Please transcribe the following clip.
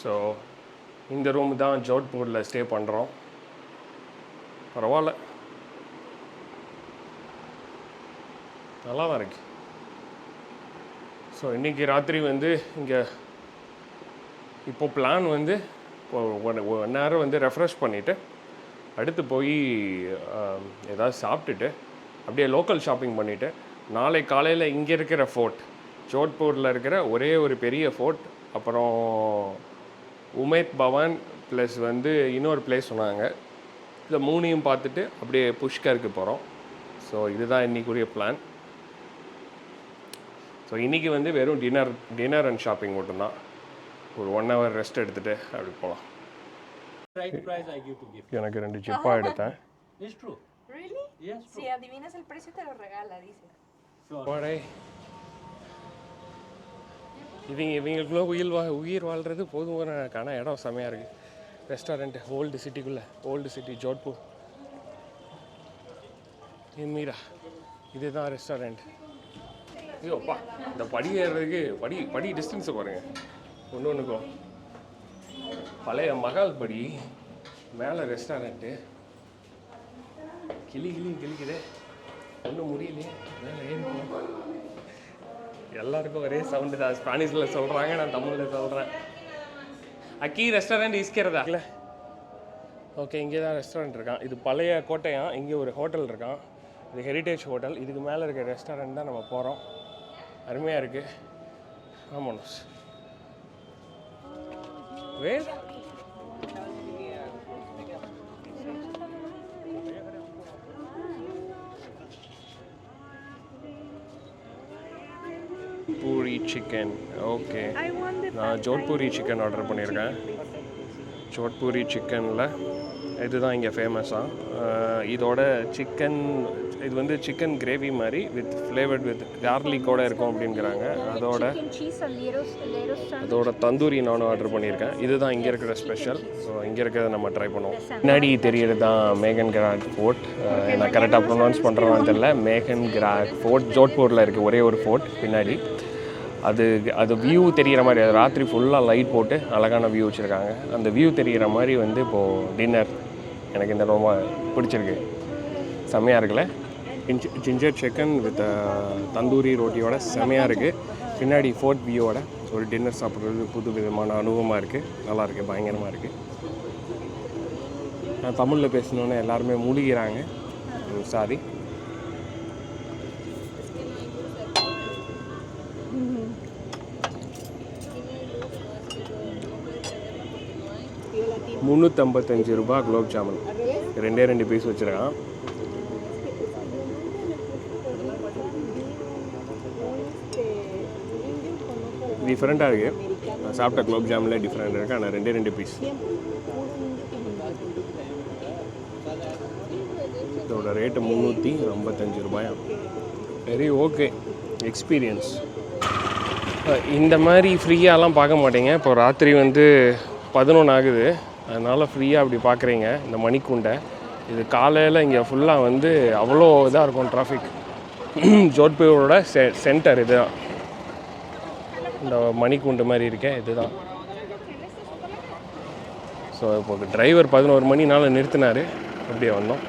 So இந்த room தான் ஜோத்பூரில் ஸ்டே பண்ணுறோம் பரவாயில்ல. நல்லா தான் இருக்கு. ஸோ இன்றைக்கி ராத்திரி வந்து இங்கே இப்போ பிளான் வந்து ஒன் ஒன் நேரம் வந்து ரெஃப்ரெஷ் பண்ணிவிட்டு அடுத்து போய் ஏதாவது சாப்பிட்டுட்டு அப்படியே லோக்கல் ஷாப்பிங் பண்ணிவிட்டு நாளை காலையில் இங்கே இருக்கிற ஃபோர்ட் ஜோத்பூரில் இருக்கிற ஒரே ஒரு பெரிய ஃபோர்ட் அப்புறம் உமேத் பவன் ப்ளஸ் வந்து இன்னொரு பிளேஸ் சொன்னாங்க. இந்த மூணையும் பார்த்துட்டு அப்படியே புஷ்கருக்கு போகிறோம் ஸோ இதுதான் இன்றைக்குரிய பிளான் ஸோ இன்றைக்கி வந்து வெறும் டின்னர் டின்னர் அண்ட் ஷாப்பிங் மட்டும்தான். ஒரு ஒன் ஹவர் ரெஸ்ட் எடுத்துகிட்டு அப்படி போகலாம் Right price I give to gift. எனக்கு ரெண்டு சிப்பா எடுத்தேன். It's true. ¿Really? Yes, Si adivinas el precio te lo regala, dice. போடே. இவங்க இவங்களுக்குள்ள உயிர் வா உயிர் வாழ்கிறது போதுமான இடம் செமையாக இருக்குது ரெஸ்டாரண்ட்டு ஓல்டு சிட்டிக்குள்ளே ஓல்டு சிட்டி ஜோத்பூர் மீரா இதுதான் ரெஸ்டாரண்ட் ஐயோப்பா இந்த படி ஏறுறதுக்கு படி படி டிஸ்டன்ஸை பாருங்கள் ஒன்று ஒன்றுக்கும் பழைய மகால் படி மேலே ரெஸ்டாரண்ட்டு கிளி கிளி கிளிக்குதே. ஒன்றும் முடியலையே. மேலே ஏறி எல்லாருக்கும் ஒரே சவுண்டு தான். ஸ்பானிஷில் சொல்கிறாங்க நான் தமிழில் சொல்கிறேன் அக்கி ரெஸ்டாரண்ட் இஸ்கிறதா இல்லை. ஓகே இங்கே தான் ரெஸ்டாரண்ட் இருக்கான். இது பழைய கோட்டையான் இங்கே ஒரு ஹோட்டல் இருக்கான். இது ஹெரிட்டேஜ் ஹோட்டல் இதுக்கு மேலே இருக்க ரெஸ்டாரண்ட் தான் நம்ம போகிறோம் அருமையாக இருக்குது ஆமாம் வேர் பூரி சிக்கன் ஓகே நான் ஜோத்பூரி சிக்கன் ஆர்டர் பண்ணியிருக்கேன். ஜோத்பூரி சிக்கனில் இதுதான் இங்கே ஃபேமஸாக இதோட சிக்கன் இது வந்து சிக்கன் கிரேவி மாதிரி வித் ஃப்ளேவர்ட் வித் கார்லிக்கோட இருக்கும் அப்படிங்கிறாங்க. அதோட. அதோட தந்தூரி நானும் ஆர்டர் பண்ணியிருக்கேன். இதுதான் இங்கே இருக்கிற ஸ்பெஷல் ஸோ இங்கே இருக்கிறத நம்ம ட்ரை பண்ணுவோம். பின்னாடி தெரியறது தான் மேகன் கிராக் ஃபோர்ட் நான் கரெக்டாக ப்ரொனவுன்ஸ் பண்ணுறேன்னு தெரியல. மேகன் கிராக் ஃபோர்ட் ஜோத்பூரில் இருக்குது ஒரே ஒரு ஃபோர்ட் பின்னாடி. அது அது வியூ தெரிகிற மாதிரி அது ராத்திரி ஃபுல்லாக லைட் போட்டு அழகான வியூ வச்சுருக்காங்க. அந்த வியூ தெரிகிற மாதிரி வந்து இப்போது டின்னர் எனக்கு இந்த ரொம்ப பிடிச்சிருக்கு. செம்மையாக இருக்குல்ல? ஜிஞ்ச ஜிஞ்சர் சிக்கன் வித் தந்தூரி ரோட்டியோட செம்மையாக இருக்குது பின்னாடி ஃபோர்ட் வியூவோட ஒரு டின்னர் சாப்பிட்றது புது விதமான அனுபவமாக இருக்குது நல்லாயிருக்கு பயங்கரமாக இருக்குது நான் தமிழில் பேசணுன்னு எல்லாருமே மூழ்கிறாங்க. சாரி. முந்நூற்றம்பத்தஞ்சு ரூபா குலோப் ஜாமுன். ரெண்டே ரெண்டு பீஸ் வச்சுருக்கான். டிஃப்ரெண்ட்டாக இருக்குது நான் சாப்பிட்ட குலோப் ஜாமுனில் டிஃப்ரெண்ட் இருக்குது ஆனால் ரெண்டே ரெண்டு பீஸ் இதோட ரேட்டு முந்நூற்றி ஐம்பத்தஞ்சு ரூபாயா? வெரி ஓகே எக்ஸ்பீரியன்ஸ் இந்த மாதிரி ஃப்ரீயாலாம் பார்க்க மாட்டேங்க. இப்போ ராத்திரி வந்து பதினொன்று ஆகுது. அதனால் ஃப்ரீயாக அப்படி பார்க்குறீங்க இந்த மணிக்குண்டை. இது காலையில் இங்கே ஃபுல்லாக வந்து அவ்வளோ இதாக இருக்கும் டிராஃபிக் ஜோத்பூரோட செ சென்டர் இதுதான். இந்த மணிக்குண்டு மாதிரி இருக்கேன் இதுதான். ஸோ இப்போ டிரைவர் பதினோரு மணினால நிறுத்தினார். அப்படியே வந்தோம்.